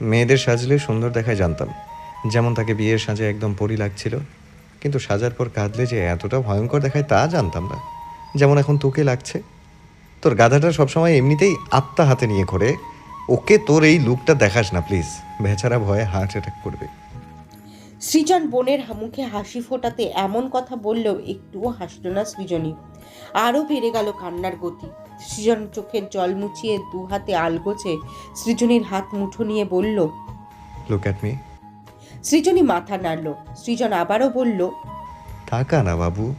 মেয়েদের সাজলে সুন্দর দেখায় জানতাম। যেমন তাকে বিয়ের সাজে একদম পরি লাগছিল। কিন্তু সাজার পর কাঁদলে যে এতটা ভয়ঙ্কর দেখায় তা জানতাম না। যেমন এখন তোকে লাগছে। তোর গাধাটা সবসময় এমনিতেই আত্মা হাতে নিয়ে ঘোরে। ওকে তোর এই লুকটা দেখাস না, প্লিজ। বেচারা ভয়ে হার্ট অ্যাটাক করবে। সৃজন বোনের মুখে হাসি ফোটাতে এমন কথা বললেও একটুও হাসল না সৃজনী। আরও বেড়ে গেল কান্নার গতি। সৃজন চোখের জল মুছিয়ে দু হাতে আলগোছে সৃজনীর হাত মুঠো নিয়ে বলল লুক অ্যাট মি সৃজনী মাথা নাড়ল। সৃজন আবারও বলল তাকা না বাবু।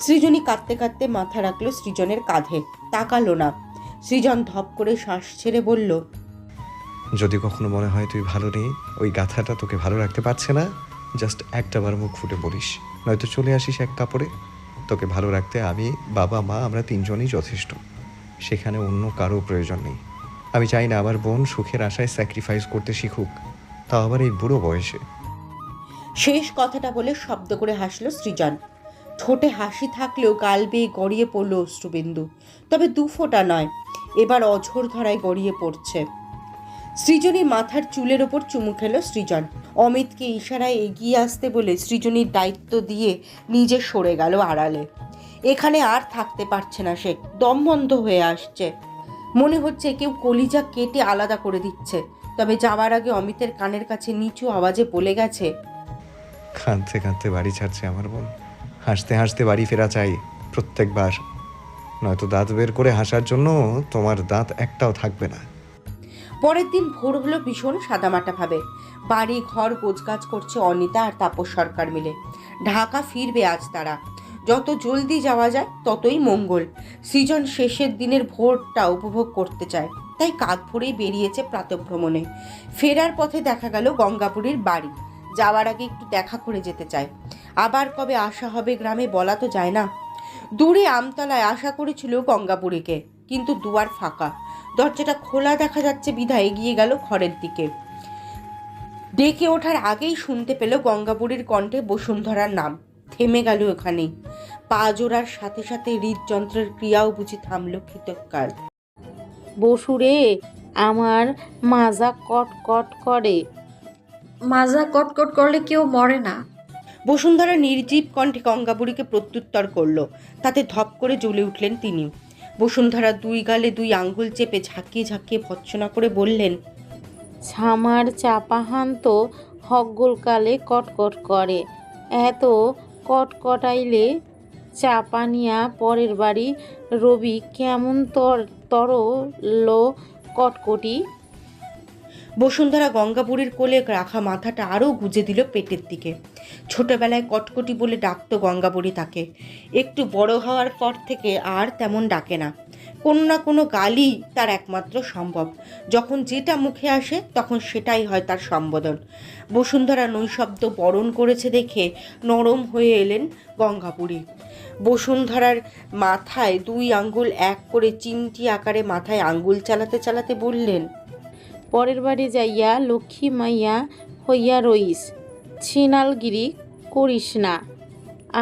সৃজনী কাঁদতে কাঁদতে মাথা রাখল সৃজনের কাঁধে। তাকালো না। সৃজন ধপ করে শ্বাস ছেড়ে বলল যদি কখনো মনে হয় তুই ভালো নেই ওই গাথাটা তোকে ভালো রাখতে পারছে না জাস্ট একটাবার মুখ ফুটে বলিস নয়তো চলে আসিস এক কাপড়ে। তোকে ভালো রাখতে আমি, বাবা, মা আমরা তিনজনই যথেষ্ট। সেখানে অন্য কারও প্রয়োজন নেই। আমি চাই না আমার বোন সুখের আশায় স্যাক্রিফাইস করতে শিখুক। তাও আবার এই বুড়ো বয়সে। শেষ কথাটা বলে শব্দ করে হাসলো সৃজন। ঠোঁটে হাসি থাকলেও গাল বেয়ে গড়িয়ে পড়ল অশ্রুবিন্দু। তবে দু ফোঁটা নয়, এবার অঝোর ধরায় গড়িয়ে পড়ছে। সৃজনী মাথার চুলের ওপর চুমু খেলো সৃজন। অমিতকে ইশারায় এগিয়ে আসতে বলে সৃজনীর দায়িত্ব দিয়ে নিজে সরে গেল আড়ালে। এখানে আর থাকতে পারছে না সে দম বন্ধ হয়ে আসছে। মনে হচ্ছে কেউ কলিজা কেটে আলাদা করে দিচ্ছে তবে যাওয়ার আগে অমিতের কানের কাছে নিচু আওয়াজে বলে গেছে কাঁদতে কাঁদতে বাড়ি ছাড়ছে আমার বোন। হাসতে হাসতে বাড়ি ফেরা চাই প্রত্যেকবার। নয়তো দাঁত বের করে হাসার জন্য তোমার দাঁত একটাও থাকবে না। পরের দিন ভোর হলো ভীষণ সাদামাটা ভাবে। বাড়ি, ঘর, গোছগাছ করছে অনিতা আর তাপস সরকার মিলে। ঢাকা ফিরবে আজ তারা। যত জলদি যাওয়া যায়, ততই মঙ্গল। সৃজন শেষের দিনের ভোরটা উপভোগ করতে চায়। তাই কাক ভরেই বেরিয়েছে প্রাতভ্রমণে। ফেরার পথে দেখা গেল গঙ্গাপুরীর বাড়ি। যাওয়ার আগে একটু দেখা করে যেতে চায়। আবার কবে আসা হবে গ্রামে বলা তো যায় না। দূরে আমতলায় আশা করেছিল গঙ্গাপুরীকে, কিন্তু দুয়ার ফাঁকা। দরজাটা খোলা দেখা যাচ্ছে বিধায় এগিয়ে গেল ঘরের দিকে। ডেকে ওঠার আগেই শুনতে পেল গঙ্গাপুরীর কণ্ঠে বসুন্ধরার নাম। থেমে গেল ওখানে পা জোড়ার সাথে সাথে হৃদযন্ত্রের ক্রিয়াও বুঝি থামল কৃতকাল বসুরে আমার মাজা কট কট করে। মাজা কটকট করলে কেউ মরে না। বসুন্ধরা নির্জীব কণ্ঠে গঙ্গাপুরীকে প্রত্যুত্তর করল। তাতে ধপ করে জ্বলে উঠলেন তিনি। বসুন্ধরা দুই গালে দুই আঙ্গুল চেপে ঝাঁকিয়ে ঝাঁকিয়ে ভৎসনা করে বললেন ছামার চাপাহান তো হগ্গলকালে কটকট করে। এত কটকটাইলে চাপানিয়া পরের বাড়ি। রবি, কেমন তর, তরল কটকটি? বসুন্ধরা গঙ্গাপুরীর কোলে রাখা মাথাটা আরও গুজে দিল পেটের দিকে। ছোটবেলায় কটকটি বলে ডাকতো গঙ্গাপুরী তাকে। একটু বড় হওয়ার পর থেকে আর তেমন ডাকে না। কোনো না কোনো গালি তার একমাত্র সম্ভব। যখন যেটা মুখে আসে, তখন সেটাই হয় তার সম্বোধন। বসুন্ধরা নৈশব্দ বরণ করেছে দেখে নরম হয়ে এলেন গঙ্গাপুরী। বসুন্ধরার মাথায় দুই আঙ্গুল এক করে চিমটি আকারে মাথায় আঙ্গুল চালাতে চালাতে বললেন, পরের বাড়ি যাইয়া লক্ষ্মী মাইয়া হইয়া রইস, ছিনালগিরি করিস না।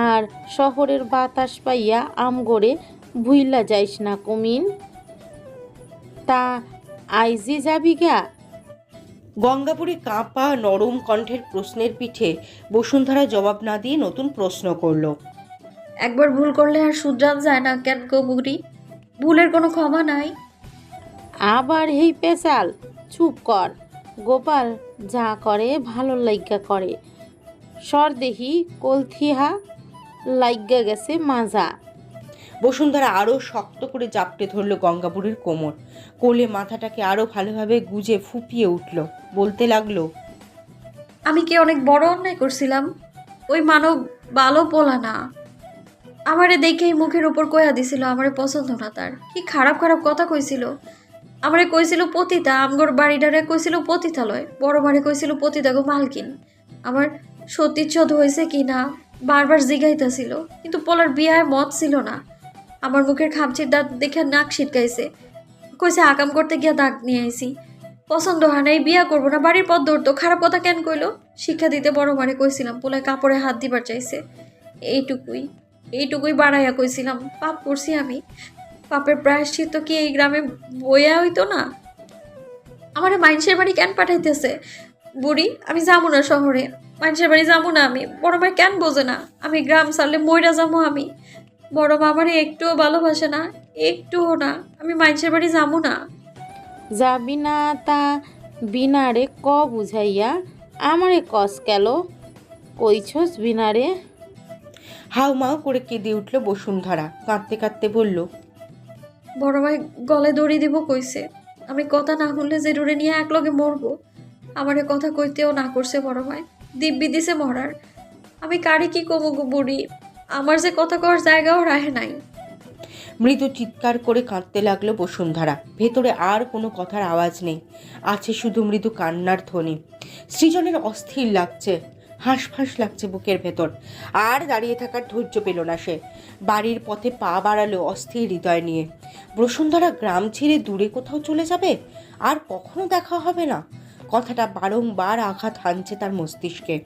আর শহরের বাতাস পাইয়া আমগড়ে ভুইলা যাইস না কমিন। তা আইজি যাবি গা? গঙ্গাপুরী কাঁপা নরম কণ্ঠের প্রশ্নের পিঠে বসুন্ধরা জবাব না দিয়ে নতুন প্রশ্ন করল। একবার ভুল করলে আর শুধরান যায় না কেন কবুরি ভুলের কোনো ক্ষমা নাই। আবার হেই পেশাল চুপ কর। গোপাল যা করে ভালো লাইগা করে। সর দেহি কলথিহা লাইগা গেছে মাজা। বসুন্ধরা আরও শক্ত করে জাপটে ধরল গঙ্গাপুরীর কোমর। কোলে মাথাটাকে আরও ভালোভাবে গুজে ফুপিয়ে উঠল। বলতে লাগল, আমি কি অনেক বড় অন্যায় করছিলাম? ওই মানব ভালো পোলা না। আমারে দেখেই মুখের উপর কয়া দিছিল, আমারে পছন্দ না তার। কি খারাপ খারাপ কথা কইছিল। আমারে কইছিল পতিতা, আমগর বাড়িটারে কইছিল পতিতালয়। বড় বাড়ি কইছিল পতিতা গো মালকিন। আমার সতীচ্ছদ হয়েছে কি না, বারবার জিগাইতেছিল। কিন্তু পোলার বিয়ায় মত ছিল না। আমার মুখের খামচির দাঁত দেখে নাক ছিটকাইছে। কইছে আকাম করতে গিয়া দাগ নিয়ে আইছি। পছন্দ হয় না এই বিয়া করব না, বাড়ির পথ ধরতো, খারাপ কথা কেন কইলো? শিক্ষা দিতে বড় মারে কইছিলাম, পোলায় কাপড়ে হাত দিবার চাইছে। এইটুকুই এইটুকুই বাড়াইয়া কইছিলাম, পাপ করছি আমি। পাপের প্রায়শ্চিত্ত কি এই গ্রামে বইয়া হইতো না? আমার মাইনসের বাড়ি কেন পাঠাইতেছে? বুড়ি, আমি যাব না শহরে। মানুষের বাড়ি যাব না আমি, বড় মা কেন বোঝে না? আমি গ্রাম ছাড়লে মইরা যাব আমি। বড় মা আমারে একটুও ভালোবাসে না একটুও না। আমি মানুষের বাড়ি যাব না। যাবি না তা বিনারে ক বুঝাইয়া? আমারে কস কেল কইছস বিনারে? হাউ মাউ করে কেঁদে উঠল বসুন্ধরা কাঁদতে কাঁদতে বলল বড় ভাই গলে দড়ি দিব কইছে। আমি কথা না যে রুড়ে নিয়ে একলগে মরবো। আমারে কথা কইতেও না করছে বড় ভাই। দিব্যি দিছে মরার। আমি কারি কি কমু গো বুড়ি? আমার যে কথা কওয়ার জায়গাও রাহে নাই। মৃদু চিৎকার করে কাঁদতে লাগল বসুন্ধরা। ভেতরে আর কোনো কথার আওয়াজ নেই। আছে শুধু মৃদু কান্নার ধ্বনি। সৃজনের অস্থির লাগছে। হাঁসফাঁস লাগছে বুকের ভেতর। আর দাঁড়িয়ে থাকার ধৈর্য পেল না সে। বাড়ির পথে পা বাড়ালো অস্থির হৃদয় নিয়ে। বসুন্ধরা গ্রাম ছেড়ে দূরে কোথাও চলে যাবে? আর কখনো দেখা হবে না। কথাটা বারংবার আঘাত হানছে তার মস্তিষ্কে।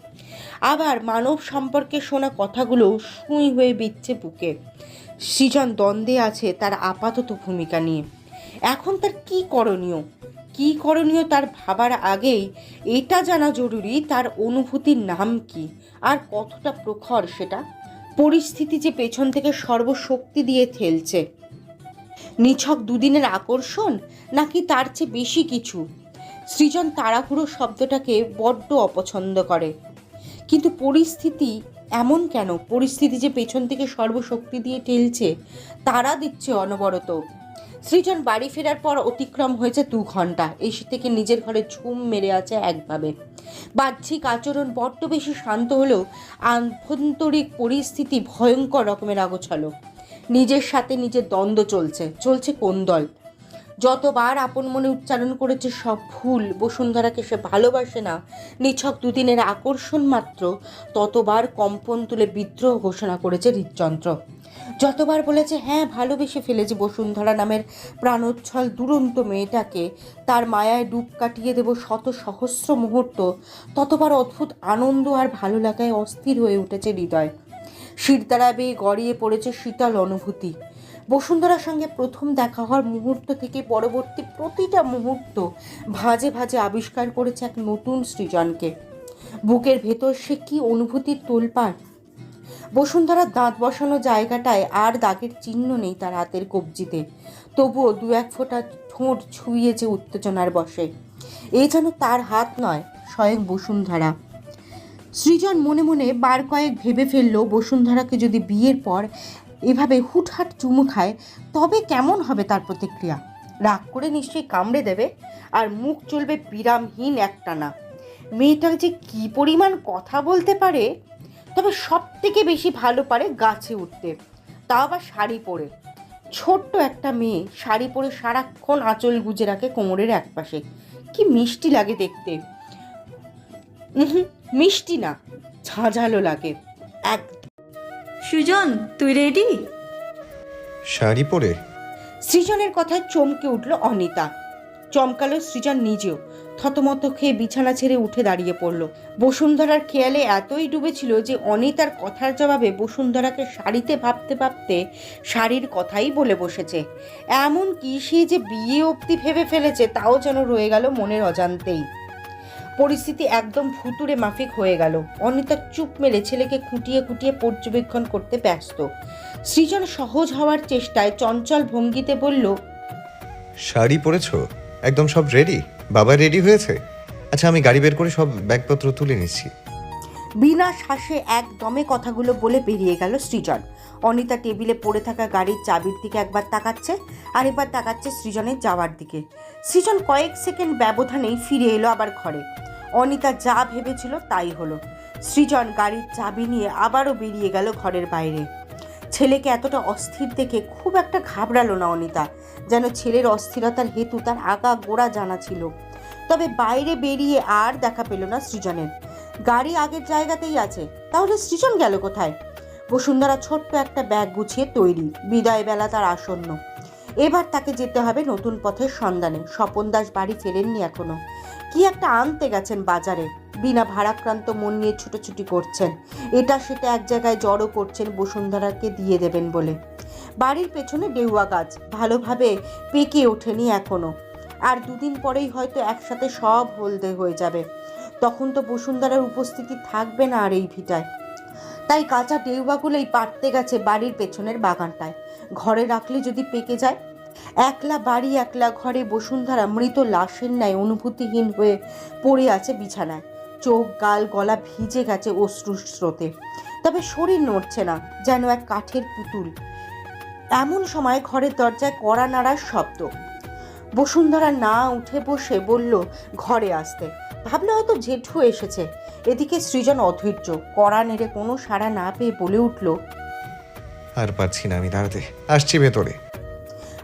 আবার মানব সম্পর্কে শোনা কথাগুলো সুই হয়ে বিচ্ছে বুকে। সৃজন দ্বন্দ্বে আছে তার আপাতত ভূমিকা নিয়ে। এখন তার কি করণীয়? কি করণীয় তার ভাবার আগেই এটা জানা জরুরি তার অনুভূতির নাম কি? আর কতটা প্রখর সেটা? পরিস্থিতি যে পেছন থেকে সর্বশক্তি দিয়ে ঠেলছে। নিছক দুদিনের আকর্ষণ? নাকি তার চেয়ে বেশি কিছু? সৃজন তাড়াহুড়ো শব্দটাকে বড্ড অপছন্দ করে। কিন্তু পরিস্থিতি এমন কেন? পরিস্থিতি যে পেছন থেকে সর্বশক্তি দিয়ে ঠেলছে, তারা দিচ্ছে অনবরত। সৃজন বাড়ি ফেরার পর অতিক্রম হয়েছে দু ঘণ্টা। এসে থেকে নিজের ঘরে ঝুম মেরে আছে একভাবে। বাহ্যিক আচরণ বড্ড বেশি শান্ত হলেও আভ্যন্তরিক পরিস্থিতি ভয়ঙ্কর রকমের আগোছালো। নিজের সাথে নিজের দ্বন্দ্ব চলছে। চলছে কোন দল? যতবার আপন মনে উচ্চারণ করেছে সব ভুল, বসুন্ধরাকে সে ভালোবাসে না। নিছক দুদিনের আকর্ষণ মাত্র, ততবার কম্পন তুলে বিদ্রোহ ঘোষণা করেছে হৃদযন্ত্র। যতবার বলেছে হ্যাঁ ভালোবেসে ফেলেছে বসুন্ধরা নামের প্রাণোচ্ছল দুরন্ত মেয়েটাকে, তার মায়ায় ডুব কাটিয়ে দেব শত সহস্র মুহূর্ত, ততবার অদ্ভুত আনন্দ আর ভালো লাগায় অস্থির হয়ে উঠেছে হৃদয়। শিরদাঁড়া বেয়ে গড়িয়ে পড়েছে শীতল অনুভূতি। বসুন্ধরার সঙ্গে প্রথম দেখা হওয়ার মুহূর্ত থেকে পরবর্তী প্রতিটা মুহূর্ত ভাঁজে ভাঁজে আবিষ্কার করেছে এক নতুন সৃজনকে। বুকের ভেতর সে কি অনুভূতির তোলপাড়? বসুন্ধরার দাঁত বসানো জায়গাটায় আর দাগের চিহ্ন নেই তার হাতের কবজিতে। তবুও দু এক ফোঁটা ঠোঁট ছুঁয়েছে উত্তেজনার বসে। এ যেন তার হাত নয়, স্বয়ং বসুন্ধরা। সৃজন মনে মনে বার কয়েক ভেবে ফেলল, বসুন্ধরাকে যদি বিয়ের পর এভাবে হুটহাট চুমু খায়, তবে কেমন হবে তার প্রতিক্রিয়া? রাগ করে নিশ্চয়ই কামড়ে দেবে, আর মুখ চলবে বিরামহীন একটানা। মেয়েটা যে কি পরিমাণ কথা বলতে পারে, তবে সব থেকে বেশি ভালো পারে গাছে উঠতে, তা আবার শাড়ি পরে। ছোট্ট একটা মেয়ে শাড়ি পরে সারাক্ষণ আঁচল গুজে রাখে কোমরের একপাশে। কি মিষ্টি লাগে দেখতে। মিষ্টি না, ঝাঁঝালো লাগে। এক সুজন তুই রেডি শাড়ি পরে? সৃজনের কথায় চমকে উঠল অনিতা। চমকালো সৃজন নিজেও। থতমত খেয়ে বিছানা ছেড়ে উঠে দাঁড়িয়ে পড়ল। বসুন্ধরার খেয়ালে এতই ডুবেছিল যে অনিতার কথার জবাবে বসুন্ধরাকে শাড়িতে ভাবতে ভাবতে শাড়ির কথাই বলে বসেছে। এমন কি সে যে বিয়ে অবধি ভেবে ফেলেছে তাও যেন রয়ে গেল মনের অজান্তেই। পরিস্থিতি একদম ভুতুরে মাফিক হয়ে গেল। অনিতা চুপ মেরে ছেলেকে খুঁটিয়ে খুঁটিয়ে পর্যবেক্ষণ করতে ব্যস্ত। সৃজন সহজ হওয়ার চেষ্টায় চঞ্চল ভঙ্গিতে বলল শাড়ি পরেছো? একদম সব রেডি বাবা রেডি হয়েছে? আচ্ছা আমি গাড়ি বের করে সব ব্যাগপত্র তুলে নিচ্ছি। বিনা শ্বাসে একদমে কথাগুলো বলে বেরিয়ে গেল সৃজন। অনিতা টেবিলে পড়ে থাকা গাড়ির চাবির দিকে একবার তাকাচ্ছে আর এবার তাকাচ্ছে সৃজনের যাওয়ার দিকে। সৃজন কয়েক সেকেন্ড ব্যবধানেই ফিরে এলো আবার ঘরে। অনিতা যা ভেবেছিল তাই হলো। সৃজন গাড়ির চাবি নিয়ে আবারও বেরিয়ে গেল ঘরের বাইরে। ছেলেকে এতটা অস্থির দেখে খুব একটা ঘাবড়ালো না অনিতা, যেন ছেলের অস্থিরতার হেতু তার আগা গোড়া জানা ছিল। তবে বাইরে বেরিয়ে আর দেখা পেল না সৃজনের। গাড়ি আগের জায়গাতেই আছে, তাহলে সৃজন গেল কোথায়? বসুন্ধরা ছোট্ট একটা ব্যাগ গুছিয়ে তৈরি। বিদায় বেলা তার আসন্ন। এবার তাকে যেতে হবে নতুন পথের সন্ধানে। স্বপন দাস বাড়ি ফেরেননি এখনও। কি একটা আনতে গেছেন বাজারে। বিনা ভারাক্রান্ত মন নিয়ে ছুটোছুটি করছেন। এটা সেটা এক জায়গায় জড়ো করছেন বসুন্ধরাকে দিয়ে দেবেন বলে। বাড়ির পেছনে ডেউয়া গাছ। ভালোভাবে পেকে ওঠেনি এখনও। আর দুদিন পরেই হয়তো একসাথে সব হলদে হয়ে যাবে। তখন তো বসুন্ধরার উপস্থিতি থাকবে না আর এই ভিটায়। তাই কাঁচা ডেউয়াগুলোই পাড়তে গেছে বাড়ির পেছনের বাগানটায়। ঘরে রাখলে যদি পেকে যায়? একলা বাড়ি, একলা ঘরে বসুন্ধরা মৃত লাশের ন্যায় অনুভূতিহীন হয়ে পড়ে আছে বিছানায়। চোখ, গাল, গলা ভিজে গেছে অশ্রুর স্রোতে। তবে শরীর নড়ছে না, যেন এক কাঠের পুতুল। এমন সময় ঘরের দরজায় কড়া নাড়ার শব্দ। বসুন্ধরা না উঠে বসে বলল, ঘরে আসতে। ভাবলে হয়তো জেঠু এসেছে। এদিকে সৃজন অধৈর্য কড়া নেড়ে কোনো সাড়া না পেয়ে বলে উঠল আর পারছি না আমি দাঁড়াতে আসছি ভেতরে।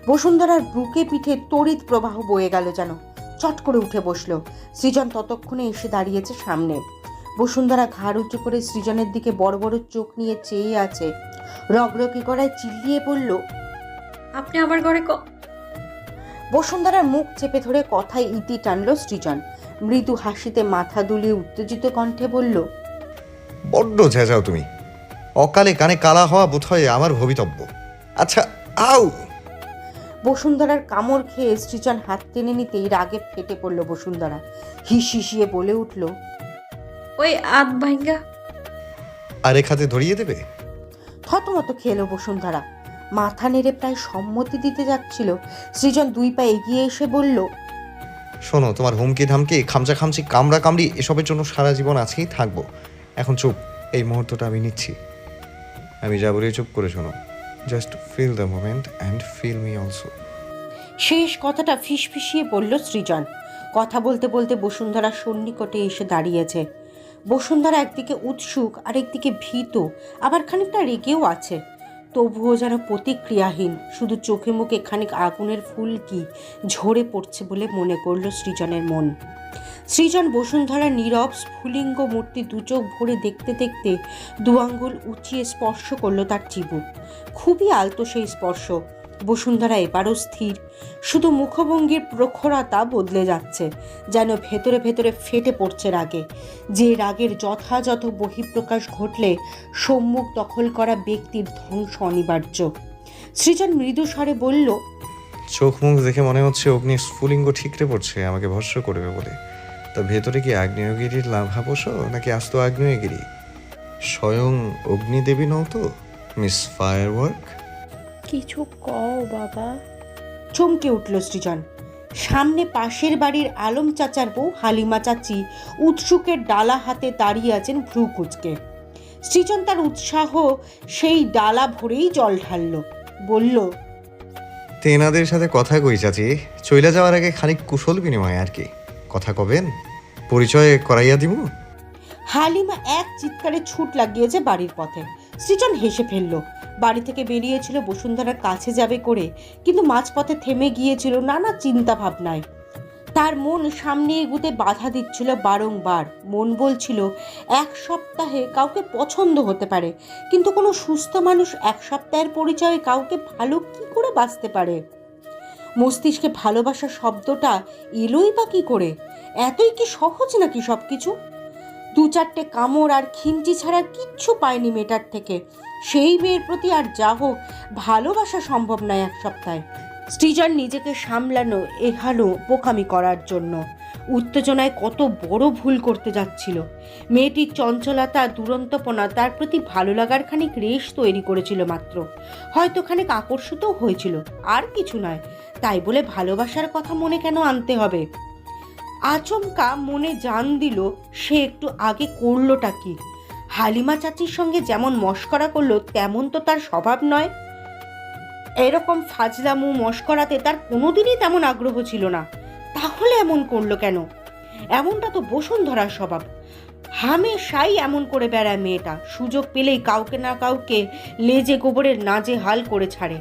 বসুন্ধরার বুকে পিঠে তড়িৎ প্রবাহ বয়ে গেল যেন চট করে উঠে বসল। সৃজন ততক্ষণে এসে দাঁড়িয়েছে সামনে। বসুন্ধরা ঘাড় উঁচু করে সৃজনের দিকে বড় বড় চোখ নিয়ে চেয়ে আছে। রগরকি করায় চিল্লিয়ে বলল আপনি আমার ঘরে ক বসুন্ধরার মুখ চেপে ধরে কথায় ইতি টানল সৃজন। মৃদু হাসিতে মাথা দুলিয়ে উত্তেজিত কণ্ঠে বলল বড্ড ঝেঁঝাও তুমি। অকালে কানে কালা হওয়া বোধহয় আমার ভবিতব্য। আচ্ছা আউ! বসুন্ধরার কামড় খেয়ে সৃজন হাত টেনে নিতেই রাগে ফেটে পড়ল বসুন্ধরা। হিস হিসিয়ে বলে উঠল ওই আধ ভাঙ্গা আরেক হাতে ধরিয়ে দেবে? থতমত খেলো বসুন্ধরা। মাথা নেড়ে প্রায় সম্মতি দিতে যাচ্ছিল। সৃজন দুই পা এগিয়ে এসে বলল শোনো, তোমার হুমকি ধামকি, খামচা খামচি, কামড়া কামড়ি, এসবের জন্য সারা জীবন আছেই থাকব। এখন চুপ, এই মুহূর্তটা আমি নিচ্ছি। আমি যা বলি চুপ করে শোনো। Just feel the moment and feel me also শেষ কথাটা ফিসফিসিয়ে বলল সৃজন। কথা বলতে বলতে বসুন্ধরা সন্নিকটে এসে দাঁড়িয়েছে। বসুন্ধরা একদিকে উৎসুক আর একদিকে ভীত, আবার খানিকটা রেগেও আছে। তবুও যেন প্রতিক্রিয়াহীন। শুধু চোখে মুখে খানিক আগুনের ফুল কি ঝরে পড়ছে বলে মনে করল সৃজনের মন। সৃজন বসুন্ধরা নীরব স্ফুলিঙ্গ মূর্তি দুচোখ ভরে দেখতে দেখতে দু আঙ্গুল উঁচিয়ে স্পর্শ করল তার চিবুক খুবই আলতো সেই স্পর্শ। বসুন্ধরা এবারও স্থির। শুধু মুখভঙ্গির প্রখরতা বদলে যাচ্ছে, যেন ভেতরে ভেতরে ফেটে পড়ছে রাগে। যে রাগের যথাযথ বহিঃপ্রকাশ ঘটলে সম্মুখ দখল করা ব্যক্তির ধ্বংস অনিবার্য। সৃজন মৃদু স্বরে বলল, চোখ মুখ দেখে মনে হচ্ছে অগ্নি স্ফুলিঙ্গ ঠিকরে পড়ছে, আমাকে ভস্য করবে বলে। তা ভেতরে কি আগ্নেয়গিরির লাভাবশ নাকি আস্ত আগ্নেয়গিরি? স্বয়ং অগ্নিদেবী নও তো, মিস ফায়ার ওয়ার্ক কিছু কও বাবা। চমকে উঠল সৃজন। সামনে পাশের বাড়ির আলম চাচার বউ হালিমা চাচি উৎসুকের ডালা হাতে দাঁড়িয়ে আছেন ভ্রু কুচকে। সৃজন তার উৎসাহ সেই ডালা ভরেই জল ঢালল। বলল তেনাদের সাথে কথা কই চাচি? চইলা যাওয়ার আগে খানিক কুশল বিনিময় আর কি। কথা কবেন? পরিচয় করাইয়া দিব হালিমা এক চিৎকারে ছুট লাগিয়েছে বাড়ির পথে। সৃজন হেসে ফেলল বাড়ি থেকে বেরিয়েছিল, বসুন্ধরার কাছে যাবে করে। কিন্তু মাঝপথে থেমে গিয়েছিল নানা চিন্তা ভাবনায়। তার মন সামনে এগুতে বাধা দিচ্ছিল বারংবার। মন বলছিল, এক সপ্তাহে কাউকে পছন্দ হতে পারে, কিন্তু কোনো সুস্থ মানুষ এক সপ্তাহের পরিচয়ে কাউকে ভালো কি করে বাঁচতে পারে? মস্তিষ্কে ভালোবাসা শব্দটা এলোই বা কী করে? এতই কি সহজ নাকি সব কিছু দু চারটে কামড় আর খিমচি ছাড়া কিচ্ছু পায়নি মেয়েটার থেকে। সেই মেয়ের প্রতি আর যা হোক, ভালোবাসা সম্ভব নয় এক সপ্তাহে। সৃজন নিজেকে সামলানো, এহানো বোকামি করার জন্য। উত্তেজনায় কত বড় ভুল করতে যাচ্ছিল। মেয়েটির চঞ্চলতা, দুরন্তপনা, তার প্রতি ভালো লাগার খানিক রেশ তৈরি করেছিল মাত্র। হয়তো খানিক আকর্ষিতও হয়েছিল, আর কিছু নয়। তাই বলে ভালোবাসার কথা মনে কেন আনতে হবে? আচমকা মনে জান দিল, সে একটু আগে করলোটা কি? হালিমা চাচির সঙ্গে যেমন মস্করা করল, তেমন তো তার স্বভাব নয়। এরকম ফাজলামু, মস্করাতে তার কোনোদিনই তেমন আগ্রহ ছিল না। তাহলে এমন করল কেন? এমনটা তো বসুন্ধরার স্বভাব। হামেশাই এমন করে বেড়ায় মেয়েটা। সুযোগ পেলেই কাউকে না কাউকে লেজে গোবরের নাজে হাল করে ছাড়ে।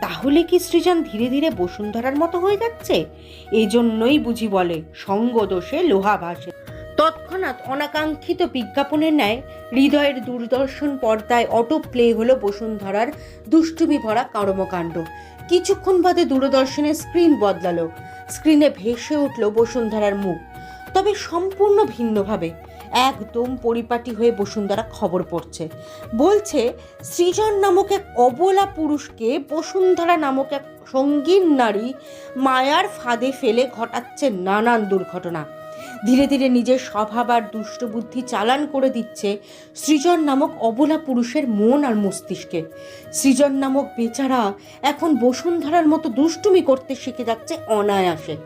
তাহলে কি সৃজন ধীরে ধীরে বসুন্ধরার মতো হয়ে যাচ্ছে? এই জন্যই বুঝি বলে সঙ্গ দোষে লোহা ভাসে। তৎক্ষণাৎ অনাকাঙ্ক্ষিত বিজ্ঞাপনের ন্যায় হৃদয়ের দূরদর্শন পর্দায় অটো প্লে হলো বসুন্ধরার দুষ্টুমি ভরা কর্মকাণ্ড। কিছুক্ষণ বাদে দূরদর্শনের স্ক্রিন বদলালো। স্ক্রিনে ভেসে উঠল বসুন্ধরার মুখ। তবে সম্পূর্ণ ভিন্নভাবে। একদম পরিপাটি হয়ে বসুন্ধরা খবর পড়ছে। বলছে, সৃজন নামক এক অবলা পুরুষকে বসুন্ধরা নামক এক সঙ্গীন নারী মায়ার ফাঁদে ফেলে ঘটাচ্ছে নানান দুর্ঘটনা। ধীরে ধীরে নিজের স্বভাব আর দুষ্টবুদ্ধি চালান করে দিচ্ছে সৃজন নামক অবলা পুরুষের মন আর মস্তিষ্কে। সৃজন নামক বেচারা এখন বসুন্ধরার মতো দুষ্টুমি করতে শিখে যাচ্ছে অনায়াসে।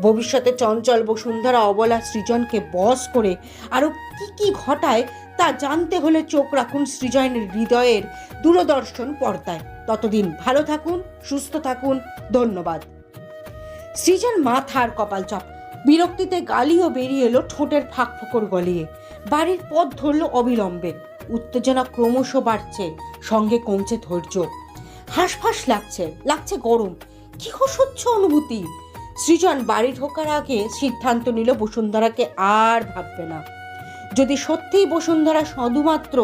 ভবিষ্যতে চঞ্চল বসুন্ধরা অবলা সৃজনকে বস করে আরও কি কি ঘটায় তা জানতে হলে চোখ রাখুন সৃজনের হৃদয়ের দূরদর্শন পর্দায়। ততদিন ভালো থাকুন, সুস্থ থাকুন, ধন্যবাদ। সৃজন মাথার কপাল চাপ বিরক্তিতে গালিও বেরিয়ে এলো ঠোঁটের ফাঁক ফোকর গলিয়ে। বাড়ির পথ ধরল অবিলম্বে। উত্তেজনা ক্রমশ বাড়ছে, সঙ্গে কমছে ধৈর্য। হাঁসফাঁস লাগছে লাগছে গরম। কি অসহ্য অনুভূতি? সৃজন বাড়ি ঢোকার আগে সিদ্ধান্ত নিল বসুন্ধরাকে আর ভাববে না। যদি সত্যিই বসুন্ধরা শুধুমাত্র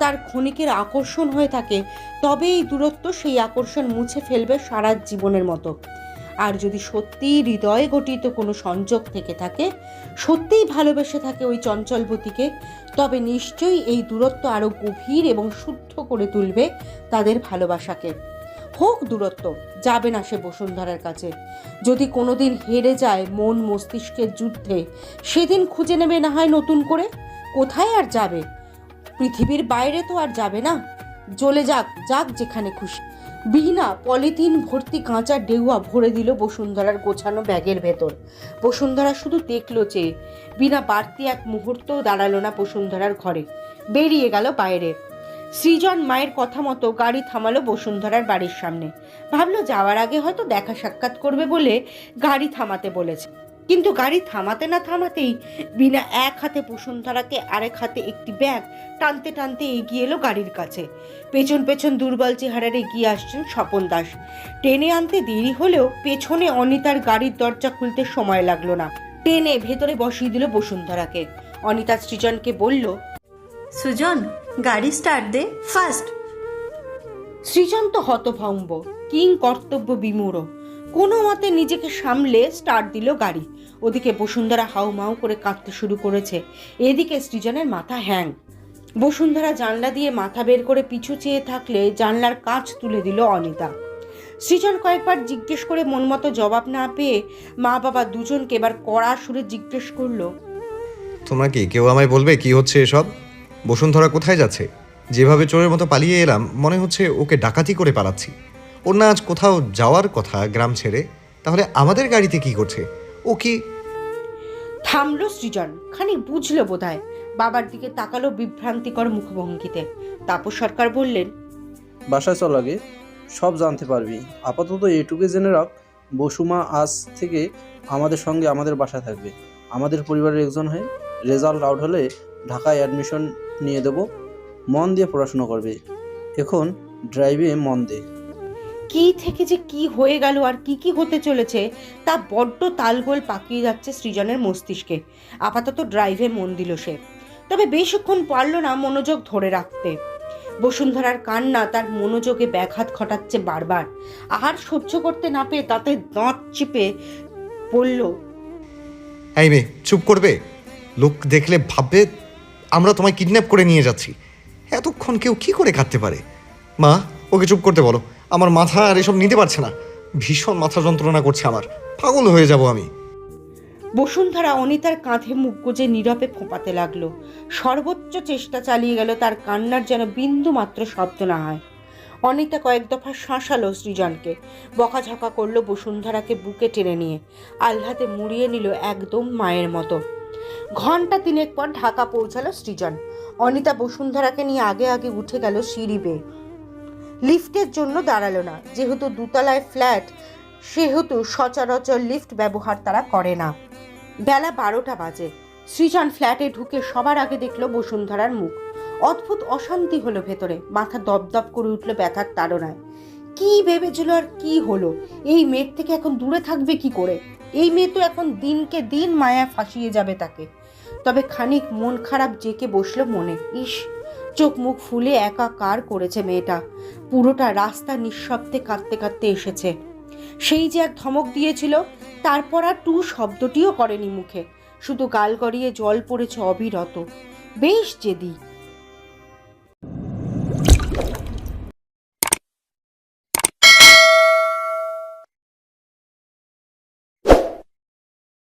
তার ক্ষণিকের আকর্ষণ হয়ে থাকে তবে এই দূরত্ব সেই আকর্ষণ মুছে ফেলবে সারা জীবনের মতো। আর যদি সত্যিই হৃদয়ে গঠিত কোনো সংযোগ থেকে থাকে, সত্যিই ভালোবেসে থাকে ওই চঞ্চলবতীকে তবে নিশ্চয়ই এই দূরত্ব আরও গভীর এবং শুদ্ধ করে তুলবে তাদের ভালোবাসাকে। হোক দূরত্ব, যাবে না সে বসুন্ধরার কাছে। যদি কোনোদিন হেরে যায় মন মস্তিষ্কের যুদ্ধে, সেদিন খুঁজে নেবে না হয় নতুন করে? কোথায় আর যাবে? পৃথিবীর বাইরে তো আর যাবে না? চলে যাক যাক যেখানে খুশি। বিনা পলিথিন ভর্তি কাঁচা ডেউয়া ভরে দিল বসুন্ধরার গোছানো ব্যাগের ভেতর। বসুন্ধরা শুধু দেখল চেয়ে বিনা বাড়তি এক মুহূর্তও দাঁড়াল না বসুন্ধরার ঘরে। বেরিয়ে গেল বাইরে। সৃজন মায়ের কথা মতো গাড়ি থামালো বসুন্ধরার বাড়ির সামনে। ভাবলো যাওয়ার আগে হয়তো দেখা সাক্ষাৎ করবে বলে গাড়ি থামাতে বলেছে। কিন্তু গাড়ি থামাতে না থামাতেই বিনা এক হাতে বসুন্ধরাকে আরেক হাতে একটি ব্যাগ টানতে টানতে এগিয়ে এলো গাড়ির কাছে। পেছন পেছন দুর্বল চেহারার এগিয়ে আসছেন স্বপন দাস। টেনে আনতে দেরি হলেও পেছনে অনিতার গাড়ির দরজা খুলতে সময় লাগল না। টেনে ভেতরে বসিয়ে দিল বসুন্ধরাকে। অনিতা সৃজনকে বলল সুজন গাড়ি স্টার্ট দে ফার্স্ট সৃজন তো হতভম্ব কিং কর্তব্য বিমূঢ়। কোনো মতে নিজেকে সামলে স্টার্ট দিল গাড়ি। ওদিকে বসুন্ধরা হাউমাউ করে কাঁদতে শুরু করেছে। এদিকে সৃজনের মাথা হ্যাং। বসুন্ধরা জানলা দিয়ে মাথা বের করে পিছু চেয়ে থাকলে জানলার কাঁচ তুলে দিল অনিতা। সৃজন কয়েকবার জিজ্ঞেস করে মন মতো জবাব না পেয়ে মা বাবা দুজনকে এবার কড়া সুরে জিজ্ঞেস করল তোমরা কি কেউ আমায় বলবে কি হচ্ছে এসব? বসুন্ধরা কোথায় যাচ্ছে? যেভাবে চোরের মতো পালিয়ে এলাম, মনে হচ্ছে ওকে ডাকাতি করে পালাচ্ছি। ওর না আজ কোথাও যাওয়ার কথা গ্রাম ছেড়ে, তাহলে আমাদের গাড়িতে কি করছে? ও কি? থামলো সৃজন। খানিক বুঝলো বোধহয়। বাবার দিকে তাকালো বিভ্রান্তিকর মুখভঙ্গিতে। তাপস সরকার বললেন বাসায় চল আগে। সব জানতে পারবি। আপাতত এইটুকু জেনে রাখ। বসুমা আজ থেকে আমাদের সঙ্গে আমাদের বাসায় থাকবে। আমাদের পরিবারের একজন হয়ে রেজাল্ট আউট হলে ঢাকায় অ্যাডমিশন নিয়ে দেব। মন দিয়ে পড়াশোনা করবে। এখন ড্রাইভে মন দে। কি থেকে যে কি হয়ে গেল আর কি কি হতে চলেছে, তা বড্ড তালগোল পাকিয়ে যাচ্ছে সৃজনের মস্তিষ্কে। আপাতত ড্রাইভে মন দিল সে। তবে বেশিক্ষণ পারল না মনোযোগ ধরে রাখতে। বসুন্ধরার কান্না তার মনোযোগে ব্যাঘাত ঘটাচ্ছে বারবার। আহার সহ্য করতে না পেয়ে তাতে দাঁত চিপে বলল চুপ করবে? লোক দেখলে ভাববে, আমরা তোমায় কিডন্যাপ করে নিয়ে যাচ্ছি। এতক্ষণ কেউ কি করে কাটতে পারে? মা, ওকে চুপ করতে বলো। আমার মাথা আর এসব নিতে পারছে না। ভীষণ মাথা যন্ত্রণা করছে আমার। পাগল হয়ে যাব আমি। বসুন্ধরা অনিতার কাঁধে মুখ গুজে নীরবে ফোঁপাতে লাগল। সর্বোচ্চ চেষ্টা চালিয়ে গেল তার কান্নার যেন বিন্দু মাত্র শব্দ না হয়। অনিতা কয়েক দফা শাঁসালো সৃজনকে। বকাঝকা করল বসুন্ধরাকে বুকে টেনে নিয়ে। আহ্লাদে মুড়িয়ে নিল একদম মায়ের মতো। ঘণ্টা তিনেক পর ঢাকা পৌঁছালো সৃজন। অনিতা বসুন্ধরাকে নিয়ে আগে আগে উঠে গেল সিঁড়ি বেয়ে। লিফটের জন্য দাঁড়াল না। যেহেতু দুতলায় ফ্ল্যাট, সেহেতু সচরাচর লিফট ব্যবহার তারা করে না। বেলা বারোটা বাজে। সৃজন ফ্ল্যাটে ঢুকে সবার আগে দেখল বসুন্ধরার মুখ। অদ্ভুত অশান্তি হলো ভেতরে। মাথা দপদপ করে উঠল ব্যথার তাড়নায়। কি ভেবেছিল আর কি হলো? এই মেয়ের থেকে এখন দূরে থাকবে কি করে? এই মেয়ে তো এখন দিনকে দিন মায়া ফাঁসিয়ে যাবে তাকে। তবে খানিক মন খারাপ জেকে বসল মনে। ইস চোখ মুখ ফুলে একাকার করেছে মেয়েটা। পুরোটা রাস্তা নিঃশব্দে কাঁদতে কাঁদতে এসেছে। সেই যে এক ধমক দিয়েছিল, তারপর আর টু শব্দটিও করেনি মুখে। শুধু গাল গড়িয়ে জল পড়েছে অবিরত। বেশ জেদি।